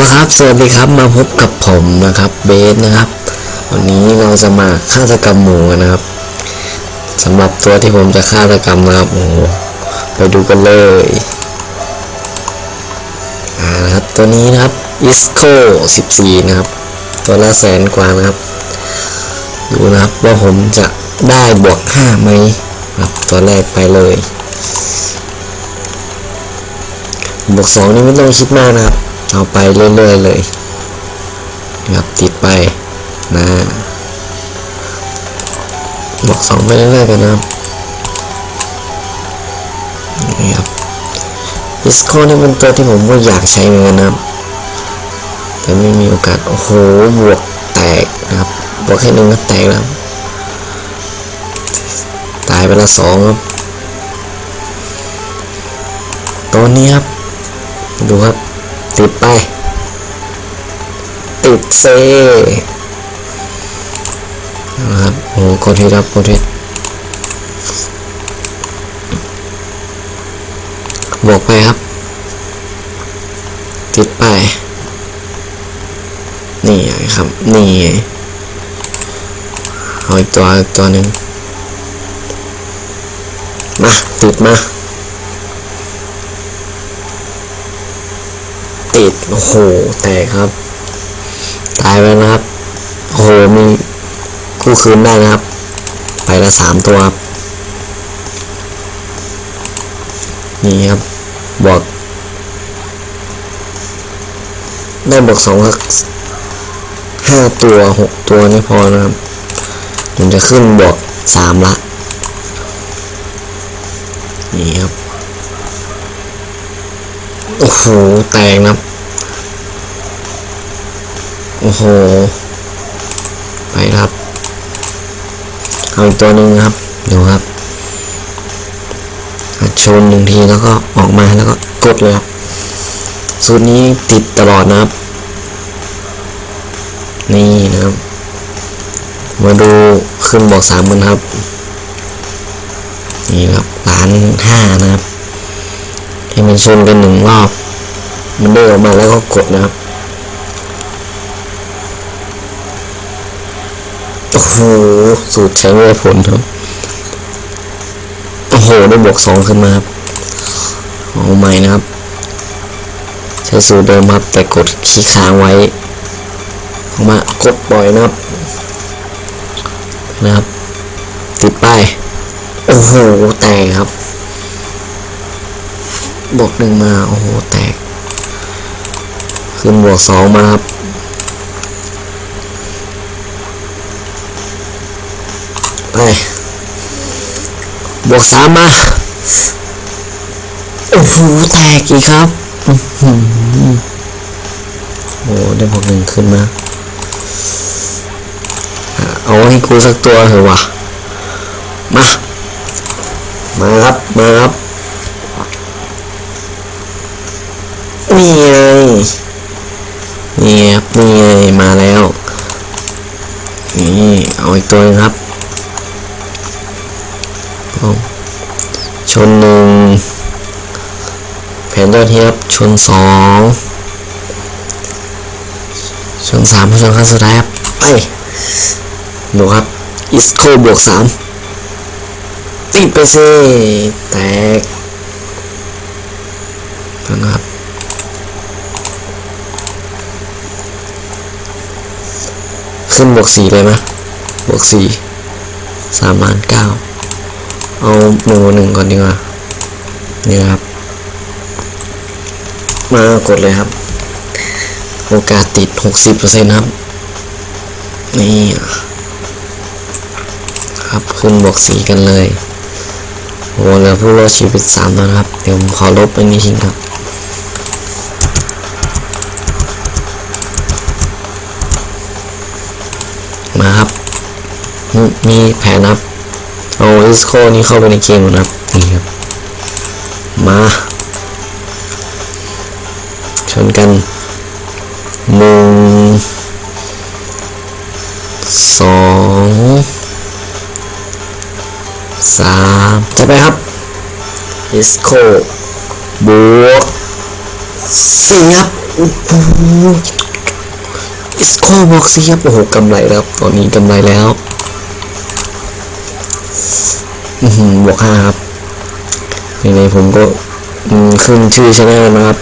ละครับสวัสดีครับมาพบกับผมนะครับเบสนะครับ วันนี้เราจะมาฆาตกรรมหมูนะครับสำหรับตัวที่ผมจะฆาตกรรมนะครับโอ้โหไปดูกันเลยอ่านะครับตัวนี้นะครับ isco 14 นะครับ ตัวละแสนกว่านะครับ ดูนะครับว่าผมจะได้บวก5ไหมครับตัวแรกไปเลย บวกสองนี่ไม่ต้องคิดมากนะครับ เอาไปเรื่อยๆเลยครับติดไปนะบวกสองไปเรื่อยๆกันนะครับนี่ครับดิสโคนี่เป็นตัวที่ผมก็อยากใช้เหมือนกันนะครับ แต่ไม่มีโอกาส โอ้โห บวกแตกนะครับ บวกแค่หนึ่งก็แตกแล้ว ตายไปละสองครับ ตัวนี้ครับ ดูครับ ติดไป ติดเซนะครับโอ้กดทีครับกดทีบวกไปครับ ติดไป นี่ครับ นี่เอาอีกตัวอีกตัวหนึ่งมา ติดมา ติด โอ้โห แตกครับ ตายไปนะครับ โอ้โห มีคู่คืนได้นะครับ ไปละสามตัวครับ นี่ครับ บวก ได้บวกสองสักห้าตัวหกตัวนี่พอนะครับถึงจะขึ้นบวกสามละ นี่ครับ โอ้โห แตกนะ โอ้โห ไปครับเอาอีกตัวหนึ่งครับดูครับชนหนึ่งทีแล้วก็ออกมาแล้วก็กดเลยครับสูตรนี้ติดตลอดนะครับ นี่นะครับ มาดูขึ้นบอกสามกันครับ นี่ครับล้านห้านะครับ ให้มันชนกันหนึ่งรอบ มันเด้งออกมาแล้วก็กดนะครับโอ้โหสูตรใช้ไม่ได้ผลครับโอ้โหได้บวกสองขึ้นมาครับเอาใหม่นะครับใช้สูตรเดิมครับแต่กดคีย์ค้างไว้ออกมากดปล่อยนะครับนะครับติดไปโอ้โหแตกครับ บวกหนึ่งมา โอ้โห แตก ขึ้นบวกสองมาครับ ไป บวกสามมา โอ้โห แตกอีกครับอื้อหือโอ้ได้บวกหนึ่งขึ้นมา เอาให้กูสักตัวเถอะวะ มา มาครับ มาครับ นี่ไงนี่ครับนี่ไงมาแล้วนี่เอาอีกตัวหนึงครับเอาชนหนึ่งแผนยอดเทียบชนสองชนสามชนครั้งสุดท้ายครับไปดูครับอิสโคบวกสามติดไปสิแตกนะครับ ขึ้นบวกสี่เลยไหมบวกสี่สามล้านเก้าเอาหนึ่งหนึ่งก่อนดีกว่านี่ครับ มากดเลยครับ โอกาสติดหกสิบเปอร์เซ็นต์ครับ นี่ ครับขึ้นบวกสี่กันเลยโอ้เหลือผู้รอดชีวิตสามแล้วนะครับ เดี๋ยวผมขอลบอันนี้ทิ้งครับ มาครับ มีแผนครับ เอาอิสโคนี้เข้าไปในเกมนะครับ นี่ครับ มาชนกันหนึ่งสองสามจะไปครับอิสโคบวกสี่ครับโอ้โหอิสโคบอกสิครับโอ้โหกำไรแล้วตอนนี้กำไรแล้ว อืบวกห้าครับยังไงผมก็ขึ้นชื่อชแนลนะครับ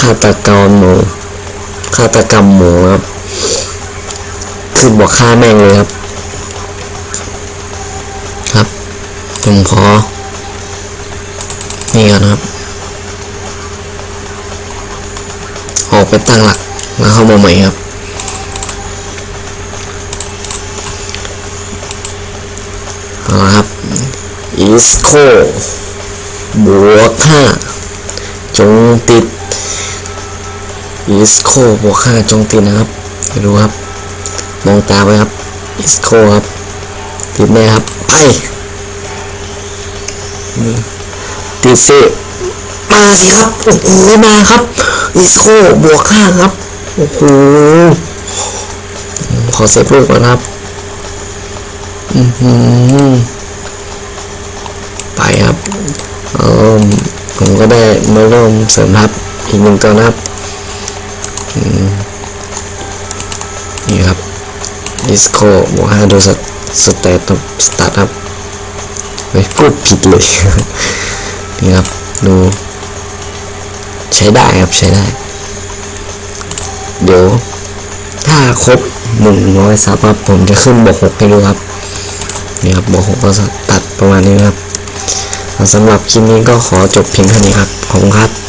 ฆาตกรหมูฆาตกรรมหมูครับขึ้นบวกค่าแม่งเลยครับ ครับผมขอนี่ก่อนครับ ออกไปตั้งหลักแล้วเข้ามาใหม่ครับ เอาละครับ อีสโคบวกห้าจงติดอีสโคบวกห้าจงติดนะครับดูครับ มองตาไว้ครับอีสโคครับ ติดแน่ครับไปติดสิมาสิครับโอ้โหมาครับอีสโคบวกห้าครับโอ้โหขอเซฟรูปก่อนครับ อือหือ ผมก็ได้มาร่วมเสริมทัพอีกหนึ่งตัวนะครับอืมนี่ครับดิสโก้บวกห้าดูสตสเตตครับสตาร์ทครับเฮ้ยพูดผิดเลย นี่ครับ ดู ใช้ได้ครับ ใช้ได้ เดี๋ยว ถ้าครบหนึ่งร้อยซับครับผมจะขึ้นบวกหกให้ดูครับ นี่ครับบวกหกก็ตัดประมาณนี้นะครับ สำหรับคลิปนี้ก็ขอจบเพียงเท่านี้ครับ ขอบคุณครับ